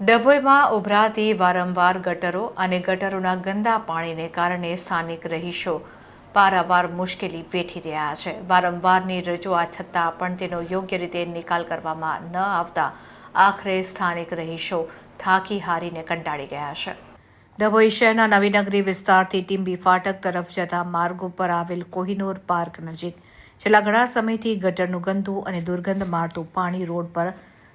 ડભોઈમાં ઉભરાતી વારંવાર ગટરો અને ગટરોના ગંદા પાણીને કારણે સ્થાનિક રહીશો પારાવાર મુશ્કેલી વેઠી રહ્યા છે. વારંવારની રજૂઆત છતાં પણ તેનો યોગ્ય રીતે નિકાલ કરવામાં ન આવતા આખરે સ્થાનિક રહીશો થાકી હારીને કંટાળી ગયા છે. ડભોઈ શહેરના નવીનગરી વિસ્તારથી ટીમ્બી ફાટક તરફ જતા માર્ગ ઉપર આવેલ કોહિનોર પાર્ક નજીક. છેલ્લા ઘણા સમયથી ગટરનું ગંદુ અને દુર્ગંધ મારતું પાણી રોડ પર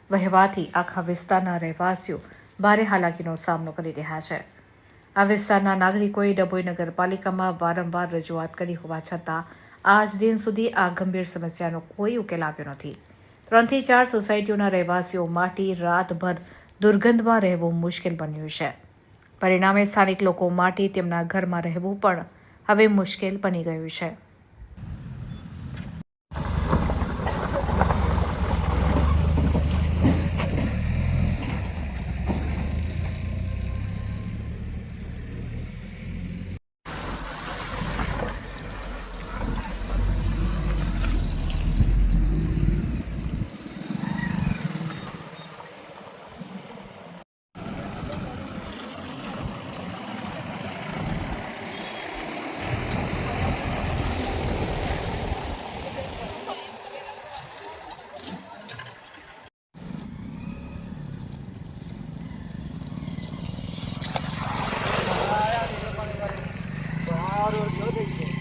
વહેવાથી આખા વિસ્તારના રહેવાસીઓ ભારે હાલાકીનો સામનો કરી રહ્યા છે. આ વિસ્તારના નાગરિકોએ ડભોઈ નગરપાલિકામાં વારંવાર રજૂઆત કરી હોવા છતાં આજ દિન સુધી આ ગંભીર સમસ્યાનો કોઈ ઉકેલ આવ્યો નથી. ત્રણથી ચાર સોસાયટીઓના રહેવાસીઓ માટે રાતભર દુર્ગંધમાં રહેવું મુશ્કેલ બન્યું છે. પરિણામે સ્થાનિક લોકો માટે તેમના ઘરમાં રહેવું પણ હવે મુશ્કેલ બની ગયું છે. Dios, Dios, Dios.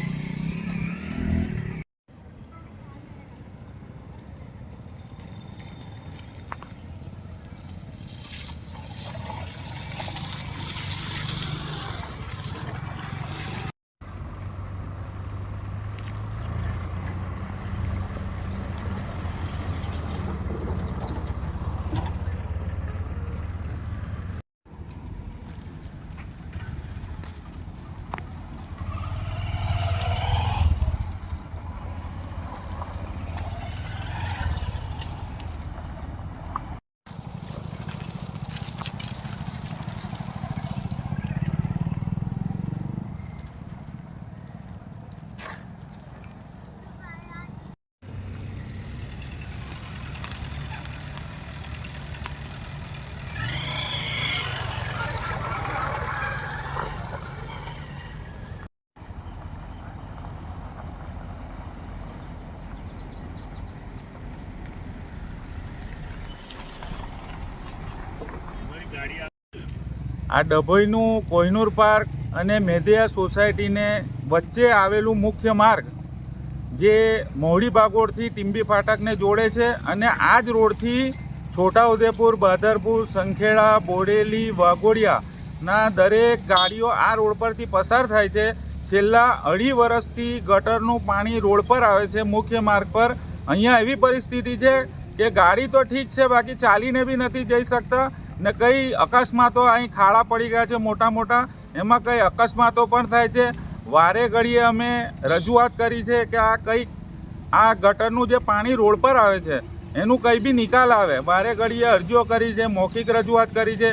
આ ડભોઈનું કોહિનૂર પાર્ક અને મેદિયા સોસાયટીને વચ્ચે આવેલું મુખ્ય માર્ગ, જે મોડી બાગોળથી ટીમ્બી ફાટકને જોડે છે અને આ જ રોડથી છોટાઉદેપુર બાદરપુર સંખેડા, બોડેલી, વાઘોડિયાના દરેક ગાડીઓ આ રોડ પરથી પસાર થાય છે. છેલ્લા અઢી વર્ષથી ગટરનું પાણી રોડ પર આવે છે, મુખ્ય માર્ગ પર. અહીંયા એવી પરિસ્થિતિ છે કે ગાડી તો ઠીક છે, બાકી ચાલીને બી નથી જઈ શકતા. ને કઈ અકસ્માતો અહીં ખાડા પડી ગયા છે મોટા મોટા, એમાં કઈ અકસ્માતો પણ થાય છે. વારે ઘડીએ અમે રજૂઆત કરી છે કે આ કઈ આ ગટરનું જે પાણી રોડ પર આવે છે, એનું કંઈ બી નિકાલ આવે. વારે ઘડીએ અરજીઓ કરી છે, મૌખિક રજૂઆત કરી છે.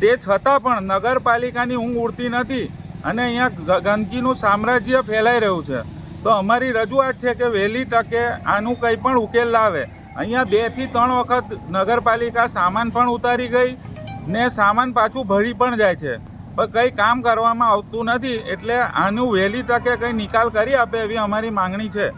તે છતાં પણ નગરપાલિકાની ઊંઘ ઉડતી નથી અને અહીંયા ગંદકીનું સામ્રાજ્ય ફેલાઈ રહ્યું છે. તો અમારી રજૂઆત છે કે વહેલી તકે આનું કંઈ પણ ઉકેલ લાવે. અહીંયા બેથી ત્રણ વખત નગરપાલિકા સામાન પણ ઉતારી ગઈ ને સામાન પાછું ભરી પણ જાય છે. પણ કંઈ કામ કરવામાં આવતું નથી એટલે આનું વહેલી તકે કંઈ નિકાલ કરી આપે એવી અમારી માંગણી છે.